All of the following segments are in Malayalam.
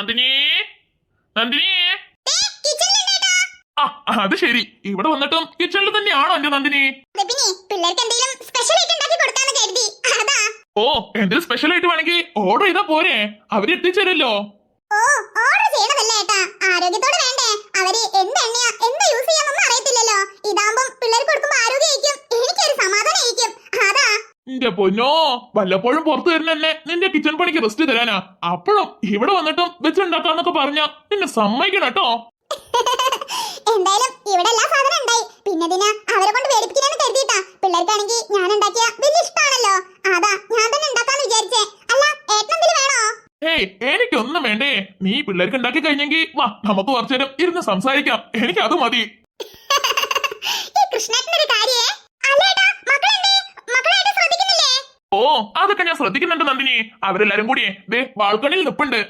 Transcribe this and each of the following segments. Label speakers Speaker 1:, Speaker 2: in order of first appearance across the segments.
Speaker 1: നന്ദിനി? നന്ദിനി? ആ അത് ശരി. ഇവിടെ വന്നിട്ടും കിച്ചണിൽ തന്നെയാണോ എന്റെ നന്ദിനി? ഓ എന്തെങ്കിലും സ്പെഷ്യൽ ആയിട്ട് വേണമെങ്കിൽ ഓർഡർ ചെയ്താ പോരെ. അവർ എത്തിച്ചേരല്ലോ.
Speaker 2: ഓ ഓർഡർ ചെയ്യണമല്ല ഏട്ടാ. ആരോഗ്യത്തോടെ വേണ്ടേ. അവർ എന്ത് എണ്ണയാ
Speaker 1: എന്റെ പൊന്നോ വല്ലപ്പോഴും പുറത്തു വരുന്ന എന്നെ നിന്റെ കിച്ചൺ പണിക്ക് റെസ്റ്റ് തരാനാ. അപ്പോഴും ഇവിടെ വന്നിട്ടും വെച്ചുണ്ടാക്കാന്നൊക്കെ പറഞ്ഞ നിന്നെ സമ്മതിക്കണം കേട്ടോ.
Speaker 2: എന്തായാലും ഇവിടെ എല്ലാ സാധനം ഉണ്ടായി. പിന്നെ ഇതിന് അവരെ കൊണ്ട് കരുതിയിട്ടാ. പിള്ളേർക്കാണെങ്കിൽ ഞാൻ ഉണ്ടാക്കിയ വലിയ ഇഷ്ടമാണല്ലോ അതാ ഞാൻ തന്നെ ഉണ്ടാക്കാന്ന് വിചാരിച്ചേ. അല്ല ഏട്ടനെന്തെങ്കിലും വേണോ?
Speaker 1: ഏയ് എനിക്കൊന്നും വേണ്ടേ. നീ പിള്ളേർക്ക് ഉണ്ടാക്കി കഴിഞ്ഞെങ്കിൽ വാ നമുക്ക് കുറച്ചു നേരം ഇരുന്ന് സംസാരിക്കാം. എനിക്ക് അത് മതി.
Speaker 2: ഈ കൃഷ്ണേട്ടനൊരു
Speaker 1: ഓ അതൊക്കെ ഞാൻ ശ്രദ്ധിക്കുന്നുണ്ട് നന്ദിനി. അവരെല്ലാരും കൂടി ദേ ബാൽക്കണിയിൽ നിപ്പുണ്ട്.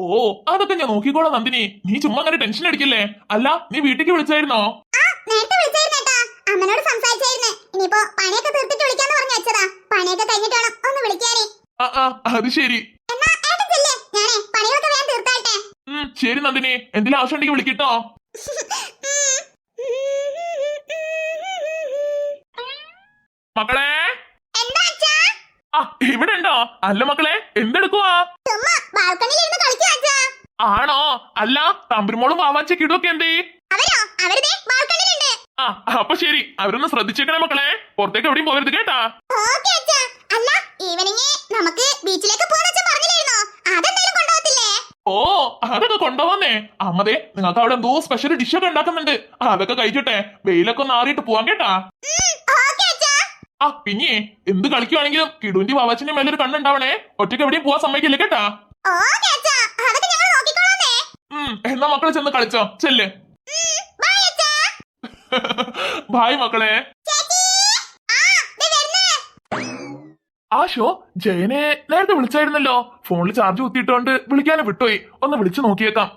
Speaker 1: ഓ അതൊക്കെ ഞാൻ നോക്കിക്കോളാം നന്ദിനി. നീ ചുമ്മാ അങ്ങനെ ടെൻഷൻ അടിക്കില്ലേ? അല്ല നീ വീട്ടിലേക്ക് വിളിച്ചായിരുന്നോ?
Speaker 2: അമ്മനോട് സംസാരിച്ചായിരുന്നു. ഇനിയിപ്പോ പണിയൊക്കെ തീർത്തിട്ട് വിളിക്കാന്ന് പറഞ്ഞു വെച്ചതാ. പണിയൊക്കെ കഴിഞ്ഞിട്ട് വേണം ഒന്ന് വിളിക്കാനേ.
Speaker 1: ആ ആ അത് ശരി. ശരി നന്ദിനി. എന്തെങ്കിലും ആവശ്യം ഉണ്ടെങ്കിൽ വിളിക്കട്ടോ മക്കളെ? ആ ഇവിടെ ഉണ്ടോ? അല്ല മക്കളെ എന്തെടുക്കുവാ? ആണോ? അല്ല തമ്പുരുമോളും വാവാച്ച കിടുവൊക്കെ എന്തേ ആ അപ്പൊ ശരി. അവരൊന്ന് ശ്രദ്ധിച്ചേക്കണേ മക്കളെ. പുറത്തേക്ക് എവിടെയും പോകരുത് കേട്ടാ.
Speaker 2: അല്ല ഈവനിങ് നമുക്ക് ബീച്ചിലേക്ക്
Speaker 1: ഓ അതൊക്കെ കൊണ്ടുപോന്നേ. അമ്മതേ നിങ്ങൾക്ക് അവിടെ എന്തോ സ്പെഷ്യൽ ഡിഷ് ഒക്കെ ഉണ്ടാക്കുന്നുണ്ട്. അതൊക്കെ കഴിച്ചിട്ടെ വെയിലൊക്കെ ഒന്ന് ആറിയിട്ട് പോവാൻ കേട്ടാ. ആ പിന്നെ എന്ത് കളിക്കുവാണെങ്കിലും കിടുവിന്റെ വാവാച്ചിന്റെ മേലൊരു കണ്ണുണ്ടാവണേ. ഒറ്റയ്ക്ക് എവിടെയും പോവാൻ സമ്മതിക്കില്ല കേട്ടാ? എന്നാ മക്കളെ ചെന്ന് കളിച്ചോ. ചെല്ല്. ബായ് മക്കളെ.
Speaker 2: ആ
Speaker 1: ഷോ ജയനെ നേരത്തെ വിളിച്ചായിരുന്നല്ലോ. ഫോണിൽ ചാർജ് കുത്തിയിട്ടോണ്ട് വിളിക്കാനും വിട്ടുപോയി. ഒന്ന് വിളിച്ചു നോക്കിയേക്കാം.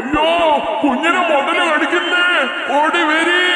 Speaker 2: അയ്യോ
Speaker 3: കുഞ്ഞിനെ മുതൽ കടിക്കുന്നേ. ഓടി വരി.